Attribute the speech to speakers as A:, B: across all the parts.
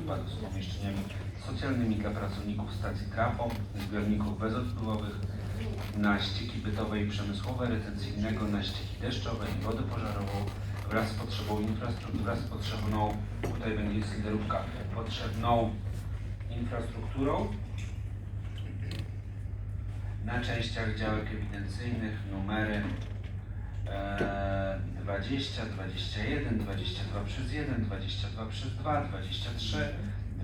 A: odpadów z pomieszczeniami socjalnymi dla pracowników stacji trafo, zbiorników bezodpływowych, na ścieki bytowe i przemysłowe, retencyjnego, na ścieki deszczowe i wodę pożarową wraz z potrzebą infrastruktury, wraz z potrzebną, tutaj będzie jest liderówka, potrzebną infrastrukturą na częściach działek ewidencyjnych numery 20, 21, 22 przez 1, 22 przez 2, 23,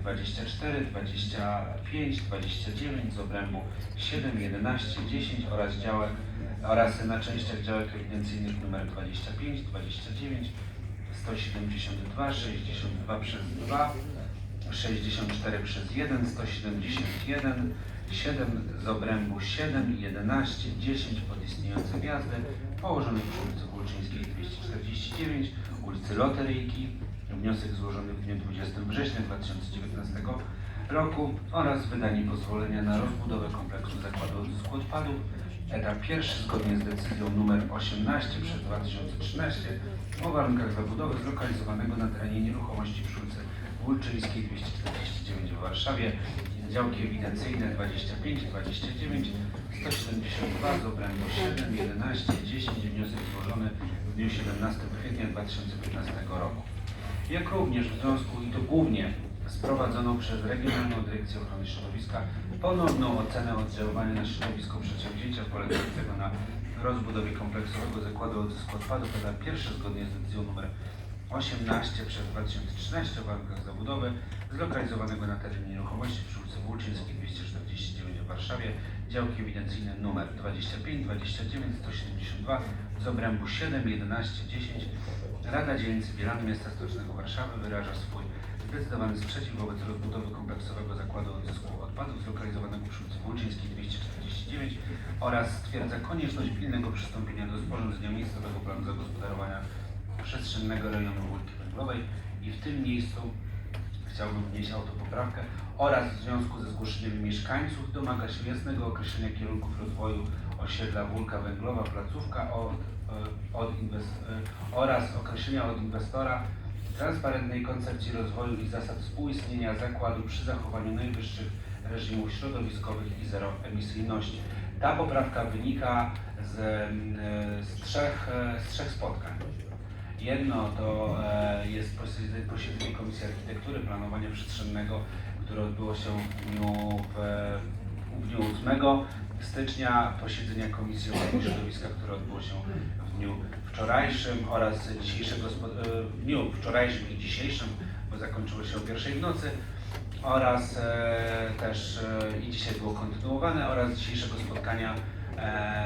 A: 24, 25, 29 z obrębu 7, 11, 10 oraz działek oraz na częściach działek ewidencyjnych numer 25, 29, 172, 62 przez 2, 64 przez 1, 171, 7 z obrębu 7, 11, 10 pod istniejące gwiazdy położonych przy ulicy Kulczyńskiej 249, ulicy Loteryjki. Wniosek złożony w dniu 20 września 2019 roku oraz wydanie pozwolenia na rozbudowę kompleksu zakładu odzysku odpadów. Etap pierwszy zgodnie z decyzją nr 18 przez 2013 o warunkach zabudowy zlokalizowanego na terenie nieruchomości przy ulicy Wólczyńskiej 249 w Warszawie. Działki ewidencyjne 25, 29, 172 z obrębu 7, 11, 10. Wniosek złożony w dniu 17 kwietnia 2015 roku. Jak również w związku i to głównie z prowadzoną przez Regionalną Dyrekcję Ochrony Środowiska ponowną ocenę oddziaływania na środowisko przedsięwzięcia polegającego na rozbudowie kompleksowego zakładu odzysku odpadów, etap pierwszy zgodnie z decyzją nr 18 przez 2013 o warunkach zabudowy zlokalizowanego na terenie nieruchomości przy ulicy Włóczyńskiej 249 w Warszawie, działki ewidencyjne numer 25, 29, 172 z obrębu 7, 11, 10. Rada Dzielnicy Bielany Miasta Stołecznego Warszawy wyraża swój zdecydowany sprzeciw wobec rozbudowy kompleksowego zakładu odzysku odpadów zlokalizowanego przy ulicy Włóczyńskiej 249 oraz stwierdza konieczność pilnego przystąpienia do sporządzenia miejscowego planu zagospodarowania przestrzennego rejonu Wólki Węglowej i w tym miejscu chciałbym wnieść autopoprawkę oraz w związku ze zgłoszeniem mieszkańców domaga się jasnego określenia kierunków rozwoju osiedla Wólka Węglowa, placówka od, e, od e, oraz określenia od inwestora transparentnej koncepcji rozwoju i zasad współistnienia zakładu przy zachowaniu najwyższych reżimów środowiskowych i zeroemisyjności. Ta poprawka wynika z, mm, e, z, trzech, z trzech spotkań. Jedno to e, jest posiedzenie, Komisji Architektury Planowania Przestrzennego, które odbyło się w dniu, w, dniu 8 stycznia, posiedzenia Komisji Ochrony Środowiska, które odbyło się w dniu wczorajszym oraz dzisiejszego, e, w dniu wczorajszym i dzisiejszym, bo zakończyło się o pierwszej w nocy oraz e, też i dzisiaj było kontynuowane oraz dzisiejszego spotkania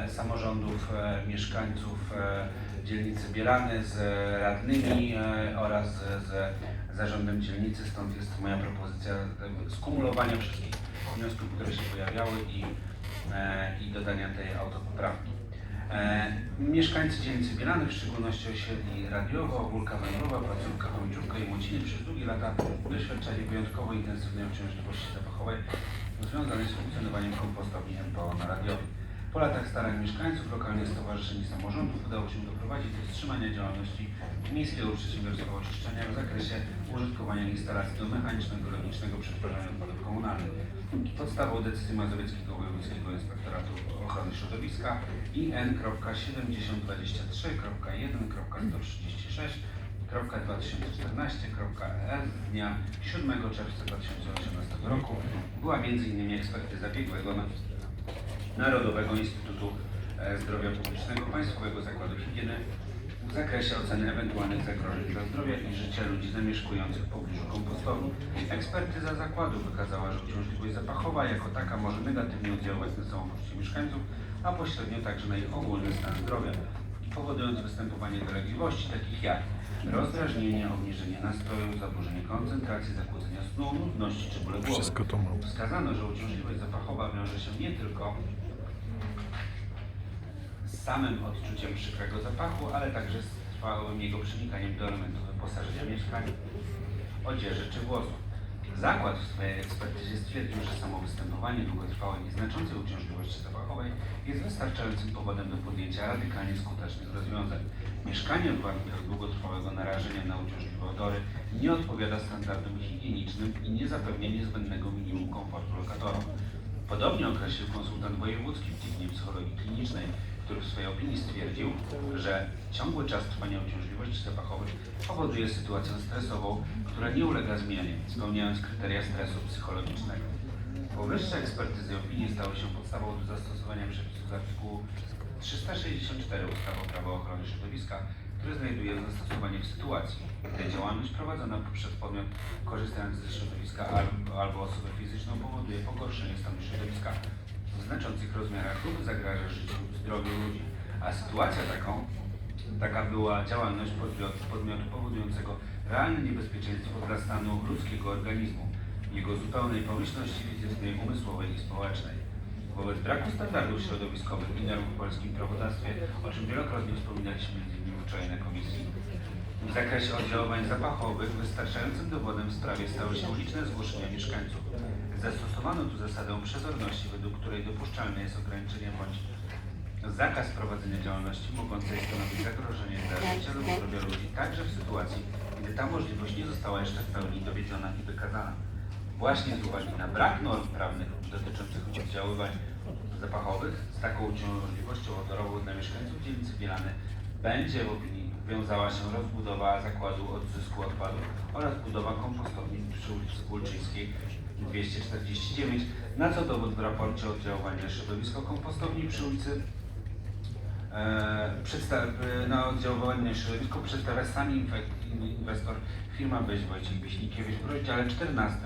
A: samorządów, mieszkańców dzielnicy Bielany z radnymi e, oraz z, zarządem dzielnicy, stąd jest moja propozycja e, skumulowania wszystkich wniosków, które się pojawiały i, e, i dodania tej autopoprawki. E, mieszkańcy dzielnicy Bielany, w szczególności osiedli Radiowo, Wólka Węglowa, Placówka, Chomiczówka i Młociny przez długie lata doświadczali wyjątkowo intensywnej uciążliwości zapachowej związanej z funkcjonowaniem kompostowni MPO na Radiowie. Po latach starań mieszkańców lokalnych stowarzyszeń i samorządów udało się doprowadzić do wstrzymania działalności Miejskiego Przedsiębiorstwa Oczyszczania w zakresie użytkowania instalacji do mechanicznego lotniczego przetwarzania odpadów komunalnych. Podstawą decyzji Mazowieckiego Wojewódzkiego Inspektoratu Ochrony Środowiska IN.7023.1.136 2014.ES z dnia 7 czerwca 2018 roku była m.in. ekspertyza biegłego na Narodowego Instytutu e, Zdrowia Publicznego Państwowego Zakładu Higieny w zakresie oceny ewentualnych zagrożeń dla zdrowia i życia ludzi zamieszkujących w pobliżu kompostowni. Ekspertyza zakładu wykazała, że uciążliwość zapachowa jako taka może negatywnie oddziaływać na samopoczucie mieszkańców, a pośrednio także na ich ogólny stan zdrowia, powodując występowanie dolegliwości takich jak rozdrażnienie, obniżenie nastroju, zaburzenie koncentracji, zakłócenia snu, nudności czy bóle głowy. Wskazano, że uciążliwość zapachowa wiąże się nie tylko z samym odczuciem przykrego zapachu, ale także z trwałym jego przenikaniem do elementów wyposażenia mieszkań, odzieży czy włosów. Zakład w swojej ekspertyzie stwierdził, że samo występowanie długotrwałej i znaczącej uciążliwości zapachowej jest wystarczającym powodem do podjęcia radykalnie skutecznych rozwiązań. Mieszkanie w warunkach długotrwałego narażenia na uciążliwe odory nie odpowiada standardom higienicznym i nie zapewnia niezbędnego minimum komfortu lokatorom. Podobnie określił konsultant wojewódzki w dziedzinie psychologii klinicznej, który w swojej opinii stwierdził, że ciągły czas trwania uciążliwości zapachowych powoduje sytuację stresową, która nie ulega zmianie, spełniając kryteria stresu psychologicznego. Powyższe ekspertyzy i opinie stały się podstawą do zastosowania przepisów z artykułu 364 ustawy o prawo ochrony środowiska, które znajduje zastosowanie w sytuacji, gdy działalność prowadzona przez podmiot korzystający ze środowiska albo osobę fizyczną powoduje pogorszenie stanu środowiska w znaczących rozmiarach lub zagraża życiu lub zdrowiu ludzi. A sytuacja taką, taka była działalność podmiotu, podmiotu powodującego realne niebezpieczeństwo dla stanu ludzkiego organizmu, jego zupełnej pomyślności fizycznej, umysłowej i społecznej. Wobec braku standardów środowiskowych i norm w polskim prawodawstwie, o czym wielokrotnie wspominaliśmy m.in. wczoraj na komisji, w zakresie oddziaływań zapachowych wystarczającym dowodem w sprawie stały się liczne zgłoszenia mieszkańców. Zastosowano tu zasadę przezorności, według której dopuszczalne jest ograniczenie bądź zakaz prowadzenia działalności mogącej stanowić zagrożenie dla życia lub zdrowia ludzi, także w sytuacji, gdy ta możliwość nie została jeszcze w pełni dowiedziona i wykazana. Właśnie z uwagi na brak norm prawnych dotyczących oddziaływań zapachowych z taką uciążliwością odorową dla mieszkańców dzielnicy Bielany będzie w opinii wiązała się rozbudowa zakładu odzysku odpadów oraz budowa kompostowni przy ulicy Kulczyńskiej 249, na co dowód w raporcie oddziaływania środowisko kompostowni przy ulicy e, na oddziaływanie środowisko przedstawia sam inwe- inwestor firma Byś Wojciech Wiśnikiewicz w rozdziale 14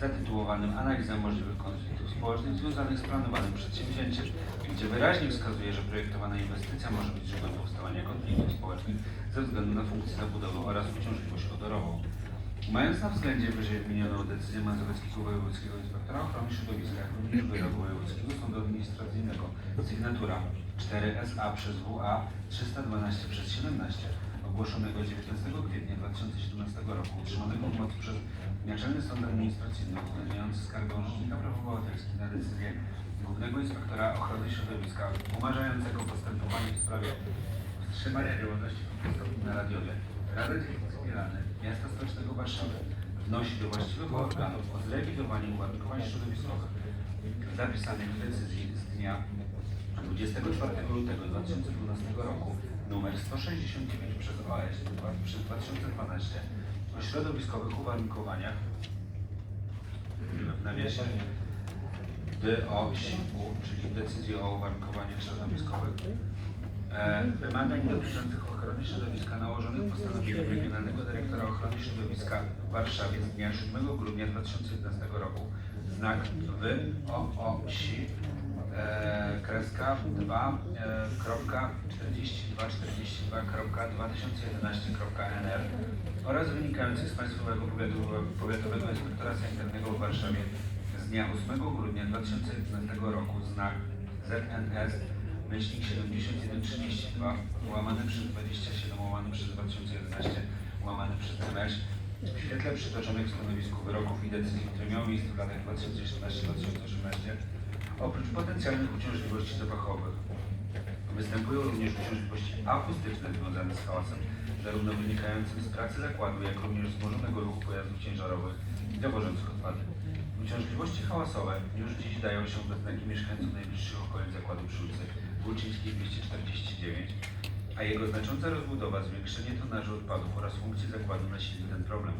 A: zatytułowanym Analiza możliwych konfliktów społecznych związanych z planowanym przedsięwzięciem, gdzie wyraźnie wskazuje, że projektowana inwestycja może być źródłem powstawania konfliktów społecznych ze względu na funkcję zabudowy oraz uciążliwość odorową. Mając na względzie wyżej wymienioną decyzję Mazowieckiego Wojewódzkiego Inspektora Ochrony Środowiska, jak również wyroku Wojewódzkiego Sądu Administracyjnego, sygnatura 4SA przez WA 312 przez 17, ogłoszonego 19 kwietnia 2017 roku, utrzymanego w mocy przez Naczelny Sąd Administracyjny uwzględniający skargę Rzecznika Praw Obywatelskich na decyzję Głównego Inspektora Ochrony Środowiska umarzającego postępowanie w sprawie wstrzymania działalności kompostowni na Radiowie, Dzielnicy Bielany Miasta Stołecznego Warszawy wnosi do właściwego organu o zrewidowanie uwarunkowań środowiskowych zapisanych w decyzji z dnia 24 lutego 2012 roku nr 169 przez OS przez 2012 o środowiskowych uwarunkowaniach w nawiasie. DOŚiU, czyli decyzji o uwarunkowaniach środowiskowych, e, wymagań dotyczących ochrony środowiska nałożonych postanowieniem Regionalnego Dyrektora Ochrony Środowiska w Warszawie z dnia 7 grudnia 2011 roku, znak WOOŚI, e, kreska 2, e, kropka 42 42.2011.nr oraz wynikających z Państwowego Powiatowego, Powiatowego Inspektora Sanitarnego w Warszawie z dnia 8 grudnia 2011 roku. Znak ZNS myślnik 7132 łamany przez 27 łamany przez 2011 łamany przez MŚ w świetle przytoczonych w stanowisku wyroków i decyzji, które miały miejsce w latach 2017-2018 oprócz potencjalnych uciążliwości zapachowych występują również uciążliwości akustyczne związane z hałasem, zarówno wynikającym z pracy zakładu, jak również z wzmożonego ruchu pojazdów ciężarowych i dowożących odpady. Uciążliwości hałasowe już dziś dają się we znaki mieszkańców najbliższych okolic zakładu przy ulicy Wólczyńskiej 249, a jego znacząca rozbudowa, zwiększenie tonażu odpadów oraz funkcji zakładu nasili ten problem.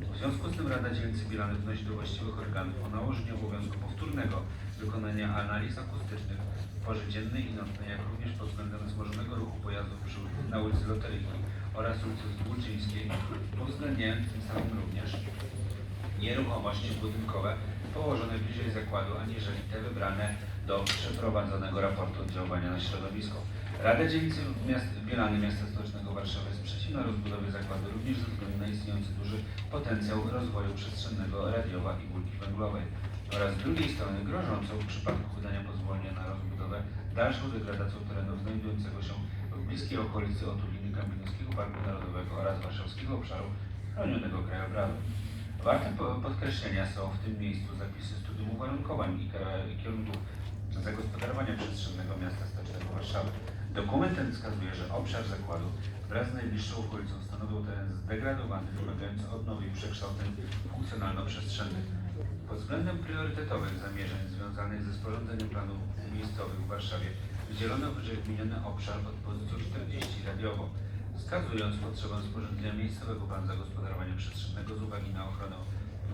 A: W związku z tym Rada Dzielnicy Bielany wnosi do właściwych organów o nałożenie obowiązku powtórnego wykonania analiz akustycznych w porze dziennej i nocnej, jak również pod względem wzmożonego ruchu pojazdów przy, na ulicy Loteryjki oraz ulicy Wólczyńskiej, uwzględniając tym samym również nieruchomości budynkowe położone bliżej zakładu, aniżeli te wybrane do przeprowadzonego raportu oddziaływania na środowisko. Rada Dzielnicy Miast, Bielany Miasta Stołecznego Warszawy jest przeciwna rozbudowie zakładu również ze względu na istniejący duży potencjał rozwoju przestrzennego radiowa i bulki węglowej oraz z drugiej strony grożącą w przypadku wydania pozwolenia na rozbudowę dalszą degradacją terenu znajdującego się w bliskiej okolicy otuliny Kamieniowskiego Parku Narodowego oraz warszawskiego obszaru chronionego krajobrazu. Warte po- podkreślenia są w tym miejscu zapisy studium uwarunkowań i kierunków zagospodarowania przestrzennego miasta stołecznego Warszawy. Dokument ten wskazuje, że obszar zakładu wraz z najbliższą okolicą stanowią teren zdegradowany, wymagający odnowy i przekształceń funkcjonalno-przestrzennych. Pod względem priorytetowych zamierzeń związanych ze sporządzeniem planów miejscowych w Warszawie wydzielono wyżej wymieniony obszar pod pozycją 40 radiowo, wskazując potrzebę sporządzenia miejscowego planu zagospodarowania przestrzennego z uwagi na ochronę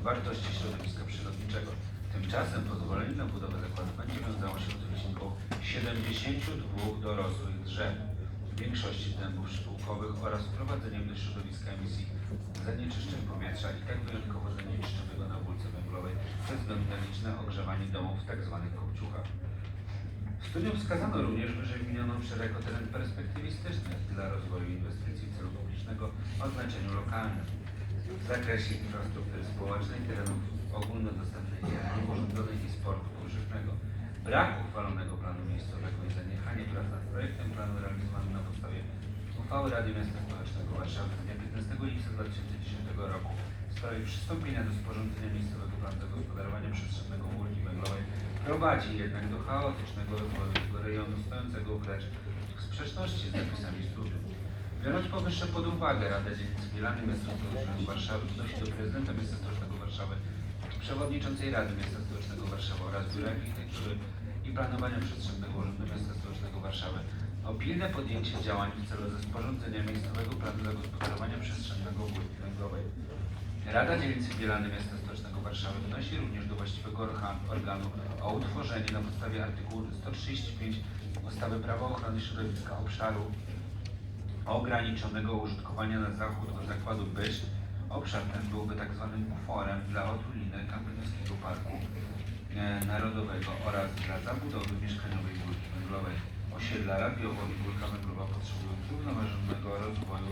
A: wartości środowiska przyrodniczego. Tymczasem pozwolenie na budowę zakładu będzie wiązało się z wycinką 72 dorosłych drzew, w większości dębów szkółkowych oraz wprowadzeniem do środowiska emisji zanieczyszczeń powietrza i tak wyjątkowo zanieczyszczonego na bulce węglowej ze względu na liczne ogrzewanie domów w tzw. kopciuchach. W studium wskazano również wyżej wymienioną obszar jako teren perspektywistyczny dla rozwoju inwestycji celu publicznego o znaczeniu lokalnym. W zakresie infrastruktury społecznej, terenów ogólnodostępnej zieleni, i sportu powszechnego. Brak uchwalonego planu miejscowego i zaniechanie prac nad projektem planu realizowanym na podstawie uchwały Rady Miasta Stołecznego Warszawy z dnia 15 lipca 2010 roku w sprawie przystąpienia do sporządzenia miejscowego planu zagospodarowania przestrzennego Ulgi Węglowej prowadzi jednak do chaotycznego rozwoju rejonu stojącego w sprzeczności z zapisami studium. Biorąc powyższe pod uwagę, Rada Dzielnicy Bielany Miasta Stołecznego Warszawy wnosi do prezydenta Miasta Stołecznego Warszawy, przewodniczącej Rady Miasta Stołecznego Warszawy oraz Biura Architektury i Planowania Przestrzennego Urzędu Miasta Stołecznego Warszawy o pilne podjęcie działań w celu zasporządzenia miejscowego planu zagospodarowania przestrzennego Górki Węglowej. Rada Dzielnicy Bielany Miasta Stołecznego Warszawy wnosi również do właściwego orga- organu o utworzenie na podstawie artykułu 135 ustawy Prawo Ochrony Środowiska obszaru ograniczonego użytkowania na zachód od zakładu Byś. Obszar ten byłby tak zwanym buforem dla otuliny Kampiniowskiego Parku e, Narodowego oraz dla zabudowy mieszkaniowej górki węglowej. Osiedla radiowo i górka węglowa potrzebują zrównoważonego rozwoju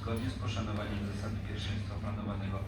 A: zgodnie z poszanowaniem zasady pierwszeństwa planowanego